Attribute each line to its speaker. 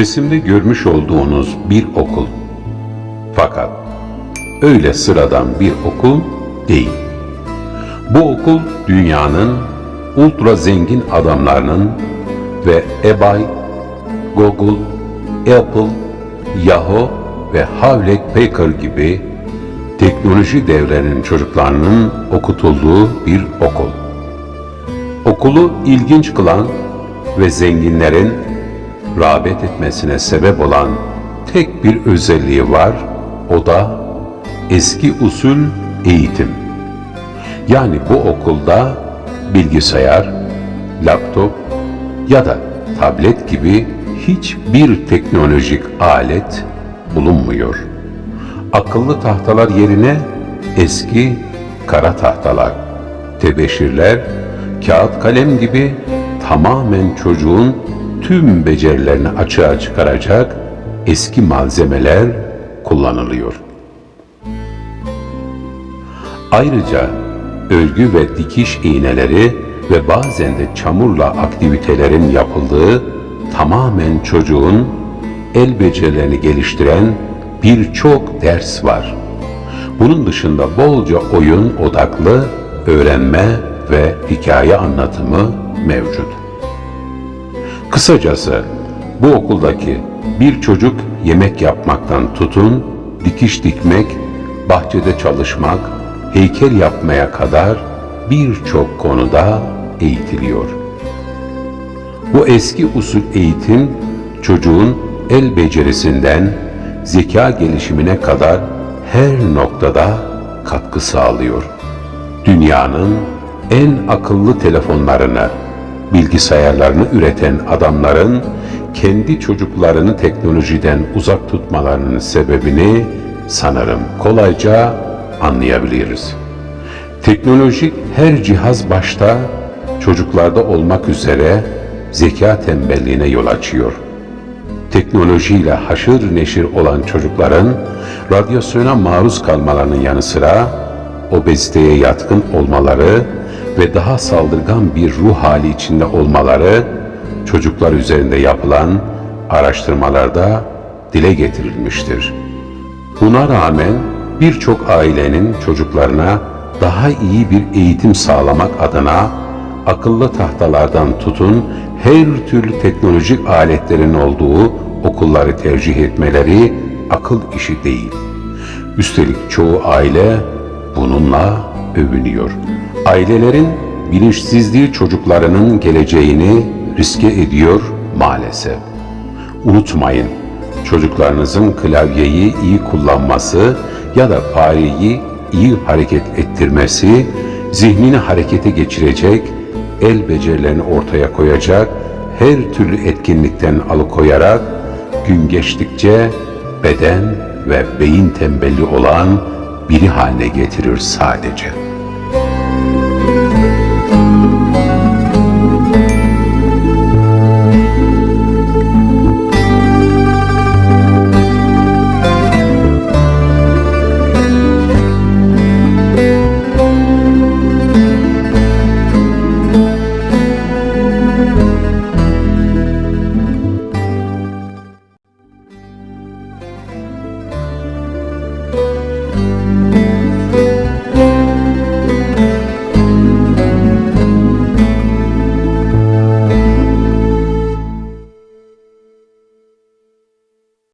Speaker 1: Resimde görmüş olduğunuz bir okul. Fakat öyle sıradan bir okul değil. Bu okul dünyanın ultra zengin adamlarının ve eBay, Google, Apple, Yahoo ve Hewlett Packard gibi teknoloji devlerinin çocuklarının okutulduğu bir okul. Okulu ilginç kılan ve zenginlerin rağbet etmesine sebep olan tek bir özelliği var, o da eski usul eğitim. Yani bu okulda bilgisayar, laptop ya da tablet gibi hiçbir teknolojik alet bulunmuyor. Akıllı tahtalar yerine eski kara tahtalar, tebeşirler, kağıt kalem gibi tamamen çocuğun tüm becerilerini açığa çıkaracak eski malzemeler kullanılıyor. Ayrıca örgü ve dikiş iğneleri ve bazen de çamurla aktivitelerin yapıldığı tamamen çocuğun el becerilerini geliştiren birçok ders var. Bunun dışında bolca oyun odaklı öğrenme ve hikaye anlatımı mevcut. Kısacası bu okuldaki bir çocuk yemek yapmaktan tutun, dikiş dikmek, bahçede çalışmak, heykel yapmaya kadar birçok konuda eğitiliyor. Bu eski usul eğitim çocuğun el becerisinden zeka gelişimine kadar her noktada katkı sağlıyor. Dünyanın en akıllı telefonlarını, bilgisayarlarını üreten adamların kendi çocuklarını teknolojiden uzak tutmalarının sebebini sanırım kolayca anlayabiliriz. Teknolojik her cihaz başta çocuklarda olmak üzere zeka tembelliğine yol açıyor. Teknolojiyle haşır neşir olan çocukların radyasyona maruz kalmalarının yanı sıra obeziteye yatkın olmaları ve daha saldırgan bir ruh hali içinde olmaları çocuklar üzerinde yapılan araştırmalarda dile getirilmiştir. Buna rağmen birçok ailenin çocuklarına daha iyi bir eğitim sağlamak adına akıllı tahtalardan tutun her türlü teknolojik aletlerin olduğu okulları tercih etmeleri akıl işi değil. Üstelik çoğu aile bununla övünüyor. Ailelerin bilinçsizliği çocuklarının geleceğini riske ediyor maalesef. Unutmayın, çocuklarınızın klavyeyi iyi kullanması ya da fareyi iyi hareket ettirmesi, zihnini harekete geçirecek, el becerilerini ortaya koyacak, her türlü etkinlikten alıkoyarak gün geçtikçe beden ve beyin tembelli olan biri haline getirir sadece.''